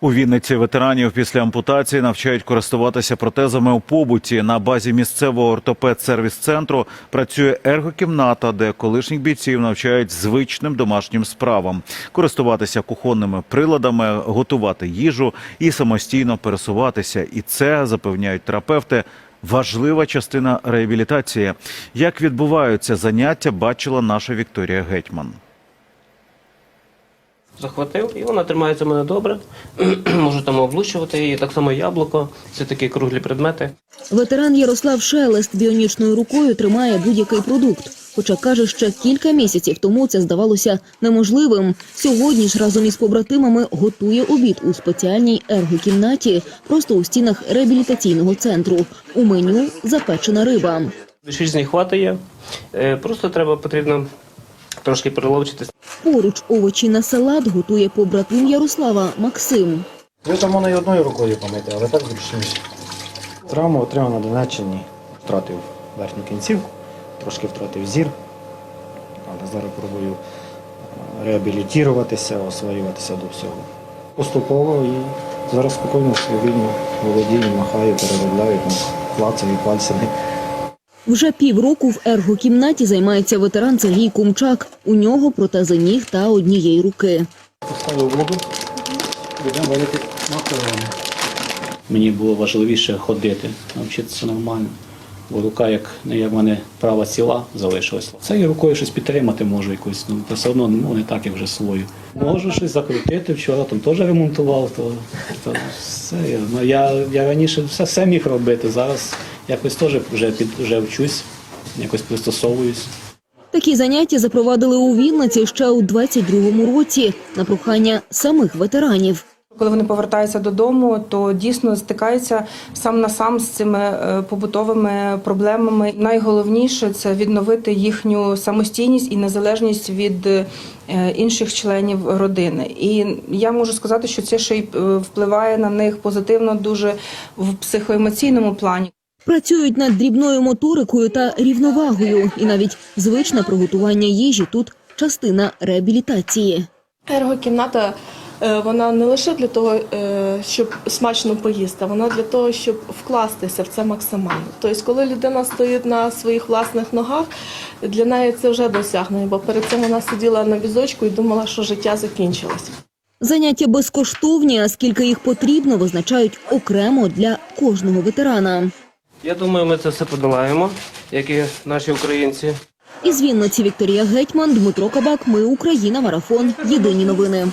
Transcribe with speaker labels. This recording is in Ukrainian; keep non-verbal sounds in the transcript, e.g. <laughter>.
Speaker 1: У Вінниці ветеранів після ампутації навчають користуватися протезами у побуті. На базі місцевого ортопед-сервіс-центру працює ергокімната, де колишніх бійців навчають звичним домашнім справам, користуватися кухонними приладами, готувати їжу і самостійно пересуватися. І це запевняють терапевти. Важлива частина реабілітації. Як відбуваються заняття, бачила наша Вікторія Гетьман.
Speaker 2: Захватив, і вона тримається в мене добре. <clears throat> Можу там облущувати її, так само яблуко. Це такі круглі предмети.
Speaker 3: Ветеран Ярослав Шелест біонічною рукою тримає будь-який продукт. Хоча каже, ще кілька місяців тому це здавалося неможливим. Сьогодні ж разом із побратимами готує обід у спеціальній ергокімнаті, просто у стінах реабілітаційного центру. У меню запечена риба.
Speaker 2: Шість них хватає. Е, Просто треба потрібно трошки переловчити.
Speaker 3: Поруч овочі на салат готує побратим Ярослава Максим.
Speaker 4: Ви там можна і одною рукою помити, але так зручніше. Травму отримав на Донеччині, втратив верхню кінцівку, трошки втратив зір. Але зараз пробую е, реабілітуватися, освоюватися до всього. Поступово і зараз спокійно, вільно володію, махаю, переробляю, клацаю пальцями.
Speaker 3: Вже півроку в ергокімнаті займається ветеран Сергій Кумчак. У нього протези ніг та однієї руки.
Speaker 4: Поставив воду, будемо варити макарони.
Speaker 5: Мені було важливіше ходити, навчитися нормально. Бо рука, як не як в мене права ціла залишилась. Цією рукою щось підтримати можу якось, ну та все одно ну, не так, як вже свою. Можу щось закрутити, вчора там теж ремонтував, то, то все. Я, ну, я, я раніше все, все міг робити. Зараз якось теж вже, під, вже вчусь, якось пристосовуюсь.
Speaker 3: Такі заняття запровадили у Вінниці ще у 22-му році на прохання самих ветеранів.
Speaker 6: Коли вони повертаються додому, то дійсно стикаються сам на сам з цими е, побутовими проблемами. Найголовніше це відновити їхню самостійність і незалежність від е, інших членів родини. І я можу сказати, що це ще й е, впливає на них позитивно дуже в психоемоційному плані.
Speaker 3: Працюють над дрібною моторикою та рівновагою, і навіть звичне приготування їжі тут частина реабілітації.
Speaker 7: Ергокімната е, вона не лише для того, е, щоб смачно поїсти, вона для того, щоб вкластися в це максимально. Тобто, коли людина стоїть на своїх власних ногах, для неї це вже досягнення, бо перед цим вона сиділа на візочку і думала, що життя закінчилось.
Speaker 3: Заняття безкоштовні, а скільки їх потрібно, визначають окремо для кожного ветерана.
Speaker 2: Я думаю, ми це все подолаємо, як і наші українці.
Speaker 3: Із Вінниці Вікторія Гетьман, Дмитро Кабак. Ми Україна. Марафон. Єдині новини.